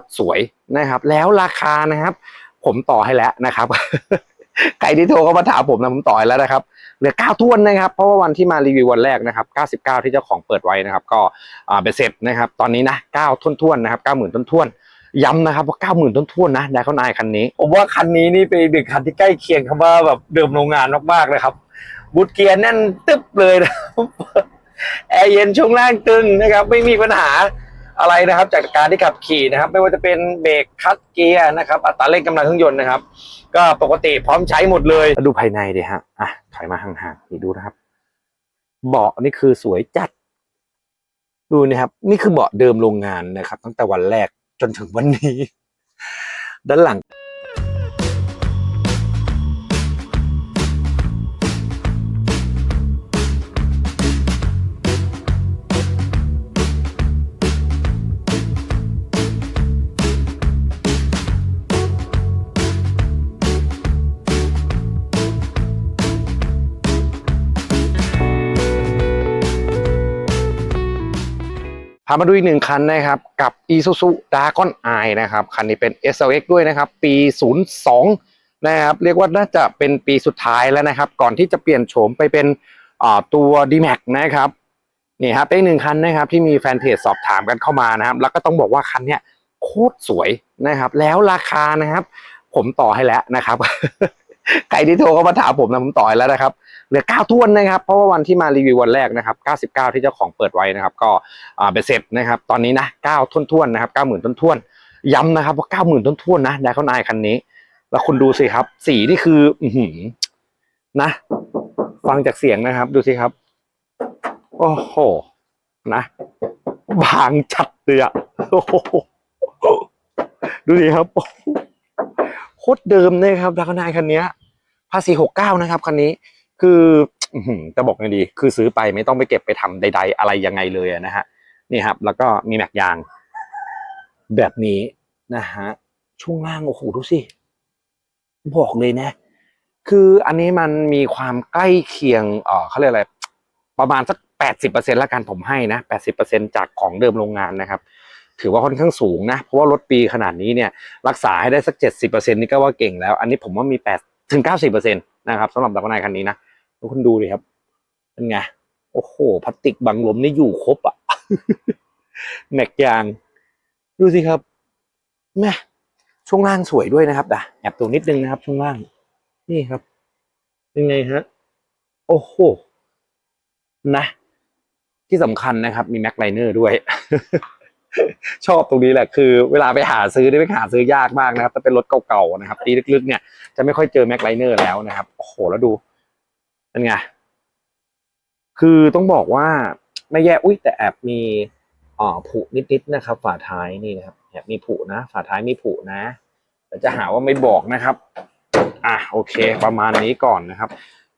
ตรสวยนะครับ แล้วราคานะครับ ผมต่อให้แล้วนะครับใครที่โทรเข้ามาถามผมนะผมต่อให้แล้วนะครับเหลือเก้าท้วนนะครับ เพราะว่าวันที่มารีวิววันแรกนะครับเก้าสิบเก้าที่เจ้าของเปิดไว้นะครับ ก็อ่าเบ็ดเสร็จนะครับ ตอนนี้นะเก้าท้วนนะครับเก้าหมื่นต้นย้ำนะครับว่าเก้าหมื่นต้นๆนะได้เขานายคันนี้ ผมว่าคันนี้นี่เป็นอีกหนึ่งคันที่ใกล้เคียงคำว่าแบบเดิมโรงงานมากๆเลยครับบูทเกียร์แน่นตึ๊บเลยนะแอร์เย็นช่วงล่างตึงนะครับ ไม่มีปัญหา อะไรนะครับจากการที่ขับขี่นะครับ ไม่ว่าจะเป็นเบรกคัดเกียร์นะครับ อัตราเร่งกำลังเครื่องยนต์นะครับ ก็ปกติพร้อมใช้หมดเลยดูภายในดิฮะอะถอยมาห่างๆนี่ดูนะครับ เบาะนี่คือสวยจัด ดูนะครับ นี่คือเบาะเดิมโรงงานนะครับ ตั้งแต่วันแรกจนถึงวันนี้ ด้านหลัง พามาดูอีกหนึ่งคันนะครับ กับ Isuzu Dragon i นะครับ คันนี้เป็น SLX ด้วยนะครับ ปี 02 นะครับ เรียกว่าน่าจะเป็นปีสุดท้ายแล้วนะครับ ก่อนที่จะเปลี่ยนโฉมไปเป็นตัว D-Max นะครับนี่ครับเป็นอีกหนึ่งคันนะครับ ที่มีแฟนเพจสอบถามกันเข้ามานะครับ แล้วก็ต้องบอกว่าคันเนี้ยโคตรสวยนะครับ แล้วราคานะครับ ผมต่อให้แล้วนะครับ ใครที่โทรเข้ามาถามผมนะผมต่อให้แล้วนะครับเหลือเก้าท้วนนะครับ เพราะว่าวันที่มารีวิววันแรกนะครับเก้าสิบเก้าที่เจ้าของเปิดไว้นะครับ ก็อ่าเบ็ดเสร็จนะครับ ตอนนี้นะเก้าท้วนๆนะครับเก้าหมื่นต้นๆย้ำนะครับว่าเก้าหมื่นต้นๆนะได้เขานายคันนี้ แล้วคุณดูสิครับ สีนี่คือ อือหือนะ ฟังจากเสียงนะครับ ดูสิครับ โอ้โหนะ บางจัดเลยอะดูสิครับ ตรเดิมเลยครับดากนายคันนี้ภาษีหกเก้านะครับคันนี้คือจะบอกไงดี คือซื้อไปไม่ต้องไปเก็บไปทำใด ๆ อะไรยังไงเลยนะฮะนี่ครับ แล้วก็มีแม็กยาง แบบนี้นะฮะช่วงล่างโอ้โหดูสิบอกเลยนะ คืออันนี้มันมีความใกล้เคียงเออเขาเรียกอะไร ประมาณสักแปดสิบเปอร์เซ็นต์ละกันผมให้นะแปดสิบเปอร์เซ็นจากของเดิมโรงงานนะครับ ถือว่าค่อนข้างสูงนะ เพราะว่ารถปีขนาดนี้เนี่ยรักษาให้ได้สักเจ็ดสิบเปอร์เซ็นนี่ก็ว่าเก่งแล้ว อันนี้ผมว่ามีแปดถึงเก้าสิบเปอร์เซ็นตนะครับสำหรับดักนายคันนี้นะทุกคนดูดิครับเป็นไงโอ้โหพลาสติกบังลมนี่อยู่ครบอะแม็กยาง ดูสิครับแม่ช่วงล่างสวยด้วยนะครับด่ะแอบตัวนิดนึงนะครับ ช่วงล่าง นี่ครับ เป็นไงฮะโอ้โหนะ ที่สำคัญนะครับ มีแม็กไลเนอร์ด้วย ชอบตรงนี้แหละคือเวลาไปหาซื้อได้ไปหาซื้อยากมากนะครับถ้าเป็นรถเก่าๆนะครับปีลึกๆเนี่ยจะไม่ค่อยเจอแม็กไลเนอร์แล้วนะครับโอ้โหแล้วดูเป็นไงคือต้องบอกว่าไม่แย่อุ้ยแต่แอบมีอ่อผุนิดๆนะครับ ฝาท้ายนี่นะครับแอบมีผุนะ ฝาท้ายมีผุนะแต่จะหาว่าไม่บอกนะครับ อะโอเค ประมาณนี้ก่อนนะครับ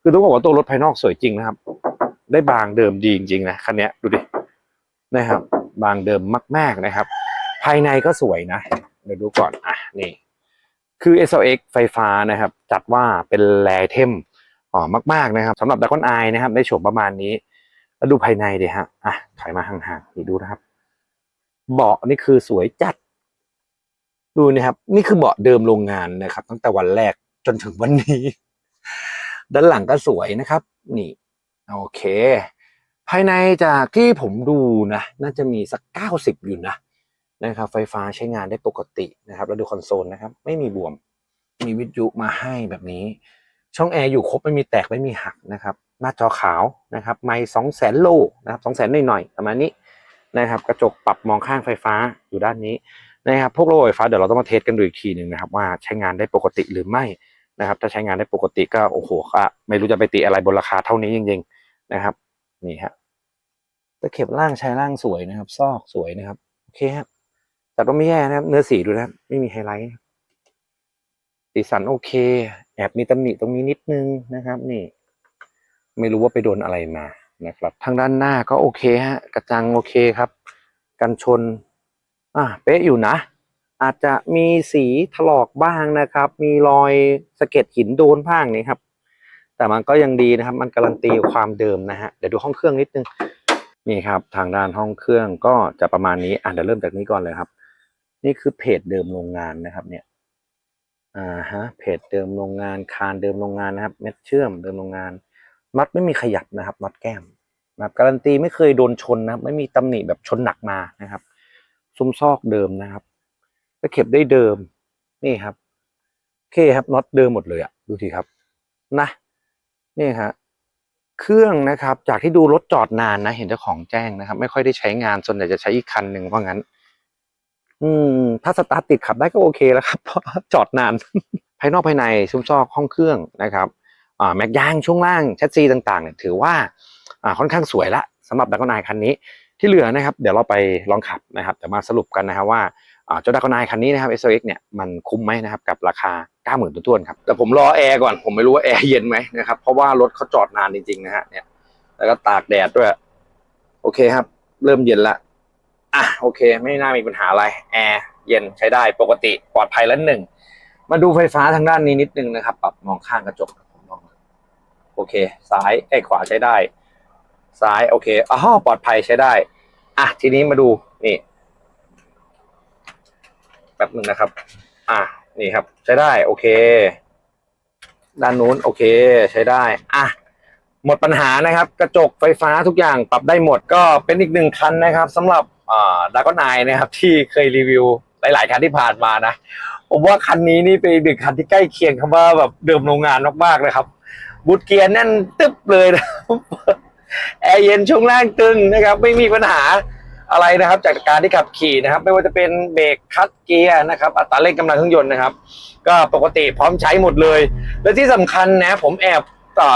คือต้องบอกว่าตัวรถภายนอกสวยจริงนะครับ ได้บางเดิมดีจริงๆนะคันนี้ดูดินะครับ บางเดิมมาก ๆนะครับ ภายในก็สวยนะ เดี๋ยวดูก่อนอะนี่ คือ SLX ไฟฟ้านะครับ จัดว่าเป็นแรเทมอ๋อมาก ๆนะครับสำหรับดักอนไอนะครับในโฉมประมาณนี้ แล้วดูภายในดิฮะอะถอยมาห่างๆนี่ดูนะครับ เบาะนี่คือสวยจัด ดูนะครับ นี่คือเบาะเดิมโรงงานนะครับ ตั้งแต่วันแรกจนถึงวันนี้ ด้านหลังก็สวยนะครับ นี่ โอเค ภายในจากที่ผมดูนะน่าจะมีสักเก้าสิบอยู่นะนะครับไฟฟ้าใช้งานได้ปกตินะครับแล้วดูคอนโซลนะครับไม่มีบวม มีวิทยุมาให้แบบนี้ ช่องแอร์อยู่ครบไม่มีแตกไม่มีหักนะครับหน้าจอขาวนะครับไมค์สองแสนโลนะครับสองแสนหน่อยๆประมาณนี้นะครับกระจกปรับมองข้างไฟฟ้าอยู่ด้านนี้นะครับพวกระบบไฟฟ้าเดี๋ยวเราต้องมาเทสกันดูอีกทีหนึ่งนะครับว่าใช้งานได้ปกติหรือไม่นะครับ ถ้าใช้งานได้ปกติก็โอ้โหไม่รู้จะไปติอะไรบนราคาเท่านี้จริงๆนะครับนี่ฮะ ตะเข็บล่างใช้ล่างสวยนะครับ ซอกสวยนะครับ โอเคครับแต่ก็ไม่แย่นะครับ เนื้อสีดูนะครับ ไม่มีไฮไลท์สีสันโอเค แอบมีตำหนิตรงนี้นิดนึงนะครับ นี่ ไม่รู้ว่าไปโดนอะไรมานะครับ ทางด้านหน้าก็โอเคฮะ กระจังโอเคครับ กันชน อะเป๊ะอยู่นะ อาจจะมีสีถลอกบ้างนะครับ มีรอยสะเก็ดหินโดนบ้างนี่ครับ แต่มันก็ยังดีนะครับ มันการันตีความเดิมนะฮะ เดี๋ยวดูห้องเครื่องนิดนึง นี่ครับทางด้านห้องเครื่องก็จะประมาณนี้อะเดี๋ยวเริ่มจากนี้ก่อนเลยครับ นี่คือเพจเดิมโรงงานนะครับ เนี่ยอ่าฮะเพจเดิมโรงงานคานเดิมโรงงานนะครับ เม็ดเชื่อมเดิมโรงงานน็อตไม่มีขยับนะครับน็อตแก้มนะครับการันตีไม่เคยโดนชนนะครับไม่มีตำหนิแบบชนหนักมานะครับ ซุ้มซอกเดิมนะครับตะเข็บได้เดิมนี่ครับโอเคครับน็อตเดิมหมดเลยอะดูทีครับ นะ นี่ฮะ เครื่องนะครับ จากที่ดูรถจอดนานนะ เห็นเจ้าของแจ้งนะครับ ไม่ค่อยได้ใช้งานส่วนใหญ่จะใช้อีกคันหนึ่งเพราะงั้น อืม ถ้าสตาร์ทติดขับได้ก็โอเคแล้วครับเพราะจอดนาน ภายนอกภายในซุ้มซอกห้องเครื่องนะครับอ่าแม็กยางช่วงล่างแชสซีต่างๆเนี่ยถือว่าอ่าค่อนข้างสวยละสำหรับดักนายคันนี้ ที่เหลือนะครับ เดี๋ยวเราไปลองขับนะครับเดี๋ยวมาสรุปกันนะครับว่า เจ้าดักนายคันนี้นะครับ s อ x เนี่ยมันคุ้มไหมนะครับกับราคา 90,000ต้นๆครับแต่ผมรอแอร์ก่อนผมไม่รู้ว่าแอร์เย็นไหมนะครับเพราะว่ารถเขาจอดนานจริงๆนะฮะเนี่ยแล้วก็ตากแดดด้วย โอเคครับ เริ่มเย็นละอะโอเค ไม่น่ามีปัญหาอะไรแอร์เย็นใช้ได้ปกติปลอดภัยแล้วหนึ่งมาดูไฟฟ้าทางด้านนี้นิดนึงนะครับ ปรับมองข้างกระจกผมมองโอเค ซ้ายไอ้ขวาใช้ได้ ซ้ายโอเคอ๋อปลอดภัยใช้ได้ อะทีนี้มาดูนี่ แป๊บหนึ่งนะครับ อะนี่ครับ ใช้ได้โอเค ด้านนู้นโอเค ใช้ได้ อะหมดปัญหานะครับ กระจกไฟฟ้าทุกอย่างปรับได้หมดก็เป็นอีกหนึ่งคันนะครับสำหรับอ่าดากอนายนะครับที่เคยรีวิวหลาย ๆ คันที่ผ่านมานะผมว่าคันนี้นี่เป็นอีกหนึ่งคันที่ใกล้เคียงคำว่าแบบเดิมโรงงานมากๆเลยครับบูทเกียร์แน่นตึ๊บเลยนะแอร์เย็นช่วงล่างตึงนะครับ ไม่มีปัญหา อะไรนะครับจากการที่ขับขี่นะครับ ไม่ว่าจะเป็นเบรกคลัตช์เกียร์นะครับ อัตราเร่งกำลังเครื่องยนต์นะครับ ก็ปกติพร้อมใช้หมดเลย และที่สำคัญนะผมแอบ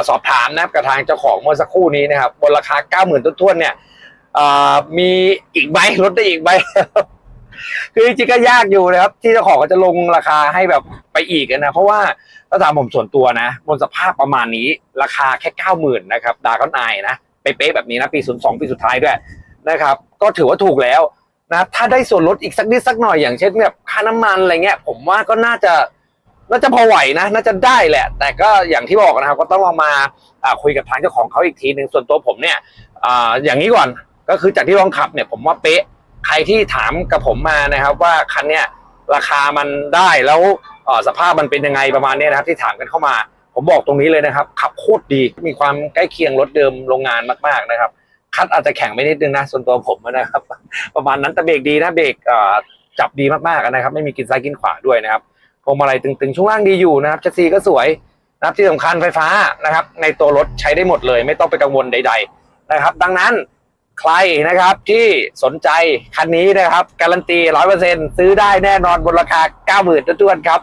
สอบถามนะครับกับทางเจ้าของเมื่อสักครู่นี้นะครับบนราคา 90,000ต้นๆเนี่ยมีอีกไหมลดได้อีกไหมคือจริงๆก็ยากอยู่นะครับ ที่เจ้าของก็จะลงราคาให้แบบไปอีกนะเพราะว่าถ้าถามผมส่วนตัวนะบนสภาพประมาณนี้ราคาแค่90,000นะครับดาก้อนไอนะเป๊ะๆแบบนี้นะปี 02 ปีสุดท้ายด้วย นะครับ ก็ถือว่าถูกแล้วนะถ้าได้ส่วนลดอีกสักนิดสักหน่อยอย่างเช่นแบบค่าน้ำมันอะไรเงี้ย ผมว่าก็น่าจะน่าจะพอไหวนะ น่าจะได้แหละ แต่ก็อย่างที่บอกนะครับ ก็ต้องลองมาคุยกับทางเจ้าของเขาอีกทีหนึ่งส่วนตัวผมเนี่ยออย่างนี้ก่อนก็คือจากที่ลองขับเนี่ยผมว่าเป๊ะใครที่ถามกับผมมานะครับว่าคันเนี้ยราคามันได้แล้วสภาพมันเป็นยังไงประมาณนี้นะครับ ที่ถามกันเข้ามา ผมบอกตรงนี้เลยนะครับ ขับโคตรดีมีความใกล้เคียงรถเดิมโรงงานมาก ๆนะครับ คัดอาจจะแข็งไม่นิดนึงนะส่วนตัวผมนะครับ ประมาณนั้นแต่เบรกดีนะเบรกจับดีมากๆนะครับ ไม่มีกินซ้ายกินขวาด้วยนะครับพวงมาลัยตึงๆช่วงล่างดีอยู่นะครับแชสซีก็สวยนะครับที่สำคัญไฟฟ้านะครับ ในตัวรถใช้ได้หมดเลย ไม่ต้องไปกังวลใด ๆนะครับ ดังนั้นใครนะครับที่สนใจคันนี้นะครับ การันตีร้อยเปอร์เซ็นซื้อได้แน่นอนบนราคา90,000ต้นๆครับ